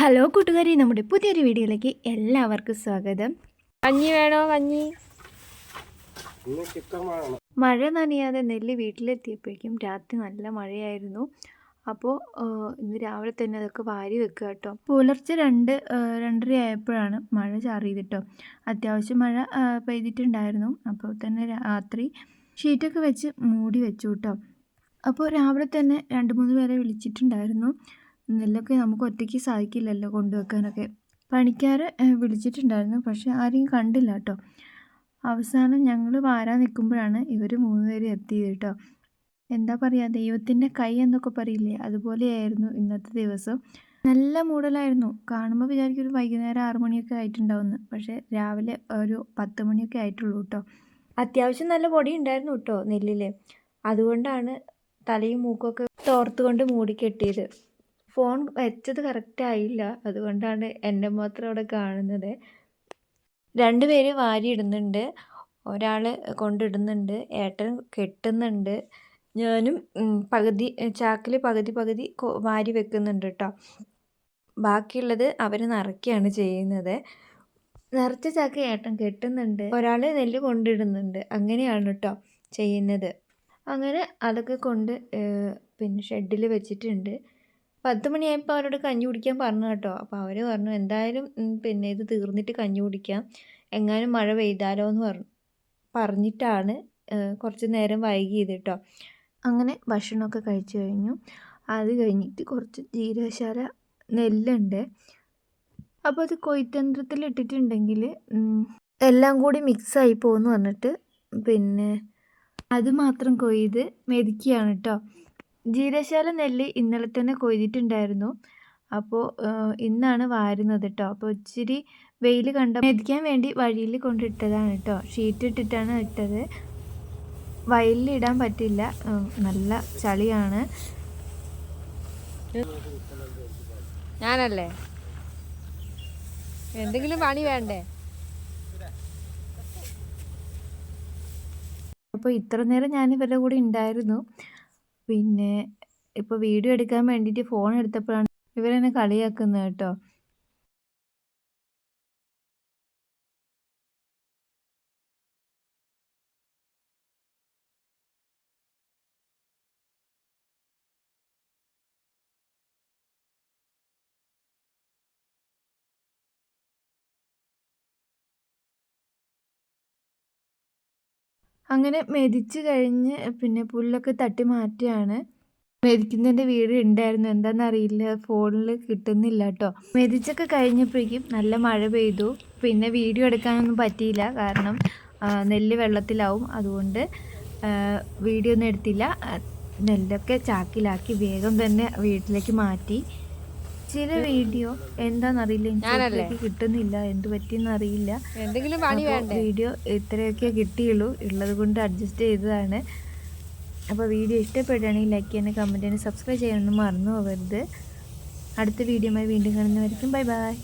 Hello കൂട്ടുകാരി നമ്മുടെ പുതിയൊരു വീഡിയോയിലേക്ക് എല്ലാവർക്കും സ്വാഗതം. കഞ്ഞി വേണോ കഞ്ഞി? മഴ നനയാതെ നെല്ല് വീട്ടിലെത്തിയപ്പോഴേക്കും രാത്രി നല്ല മഴയായിരുന്നു. അപ്പോൾ ഇന്ന് രാവിലെ തന്നെ അതൊക്കെ വാരി വെക്കുക കേട്ടോ. പുലർച്ചെ രണ്ട് രണ്ടര ആയപ്പോഴാണ് മഴ ചാറിയത് കേട്ടോ അത്യാവശ്യം മഴ പെയ്തിട്ടുണ്ടായിരുന്നു. അപ്പോൾ തന്നെ രാത്രി ഷീറ്റൊക്കെ വെച്ച് മൂടി വെച്ചു കേട്ടോ. അപ്പോൾ രാവിലെ തന്നെ രണ്ട് മൂന്ന് പേരെ വിളിച്ചിട്ടുണ്ടായിരുന്നു. നെല്ലൊക്കെ നമുക്ക് ഒറ്റയ്ക്ക് സാധിക്കില്ലല്ലോ കൊണ്ടുവെക്കാനൊക്കെ. പണിക്കാർ വിളിച്ചിട്ടുണ്ടായിരുന്നു. പക്ഷെ ആരെയും കണ്ടില്ല കേട്ടോ. അവസാനം ഞങ്ങൾ വാരാൻ നിൽക്കുമ്പോഴാണ് ഇവർ മൂന്ന് പേര് എത്തിയത് കേട്ടോ. എന്താ പറയുക ദൈവത്തിന്റെ കൈ എന്നൊക്കെ പറയില്ലേ? അതുപോലെയായിരുന്നു ഇന്നത്തെ ദിവസം. നല്ല മൂടലായിരുന്നു. കാണുമ്പോൾ വിചാരിക്കും ഒരു വൈകുന്നേരം ആറു മണിയൊക്കെ ആയിട്ടുണ്ടാവുമെന്ന് പക്ഷേ രാവിലെ ഒരു പത്ത് മണിയൊക്കെ ആയിട്ടുള്ളൂ കേട്ടോ. അത്യാവശ്യം നല്ല പൊടി ഉണ്ടായിരുന്നു കേട്ടോ നെല്ലിൽ അതുകൊണ്ടാണ് തലയും മൂക്കൊക്കെ തോർത്തുകൊണ്ട് മൂടി കെട്ടിയത്. ഫോൺ വെച്ചത് കറക്റ്റ് ആയില്ല. അതുകൊണ്ടാണ് എന്റെ മാത്രം അവിടെ കാണുന്നത്. രണ്ടുപേര് വാരിയിടുന്നുണ്ട് ഒരാൾ കൊണ്ടിടുന്നുണ്ട്. ഏട്ടൻ കെട്ടുന്നുണ്ട്. ഞാനും പകുതി ചാക്കിൽ പകുതി പകുതി വാരി വെക്കുന്നുണ്ട് കേട്ടോ ബാക്കിയുള്ളത് അവർ നിറയ്ക്കുകയാണ് ചെയ്യുന്നത്. നിറച്ച ചാക്ക് ഏട്ടൻ കെട്ടുന്നുണ്ട്. ഒരാൾ നെല്ല് കൊണ്ടിടുന്നുണ്ട്. അങ്ങനെയാണ് കേട്ടോ ചെയ്യുന്നത്. അങ്ങനെ അതൊക്കെ കൊണ്ട് പിന്നെ ഷെഡിൽ വെച്ചിട്ടുണ്ട്. പത്ത് മണിയായപ്പോൾ അവരോട് കഞ്ഞി കുടിക്കാൻ പറഞ്ഞു കേട്ടോ. അപ്പോൾ അവർ പറഞ്ഞു എന്തായാലും പിന്നെ ഇത് തീർന്നിട്ട് കഞ്ഞി കുടിക്കാം. എങ്ങാനും മഴ പെയ്താലോ എന്ന് പറഞ്ഞു പറഞ്ഞിട്ടാണ് കുറച്ച് നേരം വൈകിയത് കേട്ടോ. അങ്ങനെ ഭക്ഷണമൊക്കെ കഴിച്ചു കഴിഞ്ഞു. അത് കഴിഞ്ഞിട്ട് കുറച്ച് ജീരകശാല നെല്ലുണ്ട്. അപ്പോൾ അത് കൊയ്ത്തന്ത്രത്തിൽ ഇട്ടിട്ടുണ്ടെങ്കിൽ എല്ലാം കൂടി മിക്സായി പോകുമെന്ന് പറഞ്ഞിട്ട് പിന്നെ അത് മാത്രം കൊയ്ത് മെതിക്കുകയാണ് കേട്ടോ. ജീരശാല നെല്ല് ഇന്നലെ തന്നെ കൊയ്തിട്ടുണ്ടായിരുന്നു. അപ്പോൾ ഇന്നാണ് വാരുന്നത് കേട്ടോ അപ്പോൾ ഇച്ചിരി വെയിൽ കണ്ട മെതിക്കാൻ വേണ്ടി വഴിയിൽ കൊണ്ടിട്ടതാണ് കേട്ടോ ഷീറ്റ് ഇട്ടിട്ടാണ് ഇട്ടത്. വയലിൽ ഇടാൻ പറ്റില്ല. നല്ല ചളിയാണ്. ഞാനല്ലേ? എന്തെങ്കിലും പണി വേണ്ടേ? അപ്പോൾ ഇത്ര നേരം ഞാൻ ഇവരുടെ കൂടെ ഉണ്ടായിരുന്നു. പിന്നെ ഇപ്പോൾ വീഡിയോ എടുക്കാൻ വേണ്ടിയിട്ട് ഫോൺ എടുത്തപ്പോഴാണ് ഇവരെന്നെ കളിയാക്കുന്നത് കേട്ടോ. അങ്ങനെ മെതിച്ച് കഴിഞ്ഞ് പിന്നെ പുല്ലൊക്കെ തട്ടി മാറ്റിയാണ്. മെതിക്കുന്നതിന്റെ വീട് ഉണ്ടായിരുന്നു എന്താണെന്നറിയില്ല ഫോണിൽ കിട്ടുന്നില്ല കേട്ടോ മെതിച്ചൊക്കെ കഴിഞ്ഞപ്പോഴേക്കും നല്ല മഴ പെയ്തു. പിന്നെ വീഡിയോ എടുക്കാനൊന്നും പറ്റിയില്ല. കാരണം നെല്ല് വെള്ളത്തിലാവും. അതുകൊണ്ട് വീഡിയോ ഒന്നും എടുത്തില്ല. നെല്ലൊക്കെ ചാക്കിലാക്കി വേഗം തന്നെ വീട്ടിലേക്ക് മാറ്റി. ചില വീഡിയോ എന്താണെന്നറിയില്ല എനിക്ക് കിട്ടുന്നില്ല. എന്ത് പറ്റിയെന്ന് അറിയില്ല. എന്തെങ്കിലും പണി വേണ്ട? വീഡിയോ ഇത്രയൊക്കെ കിട്ടിയുള്ളൂ. ഉള്ളത് കൊണ്ട് അഡ്ജസ്റ്റ് ചെയ്തതാണ്. അപ്പോൾ വീഡിയോ ഇഷ്ടപ്പെടുകയാണെങ്കിൽ ലൈക്ക് ചെയ്യാനും കമന്റ് ചെയ്യാനും സബ്സ്ക്രൈബ് ചെയ്യാനൊന്നും മറന്നു പോകരുത്. അടുത്ത വീഡിയോയുമായി വീണ്ടും കാണുന്നവരിക്കും ബൈ ബൈ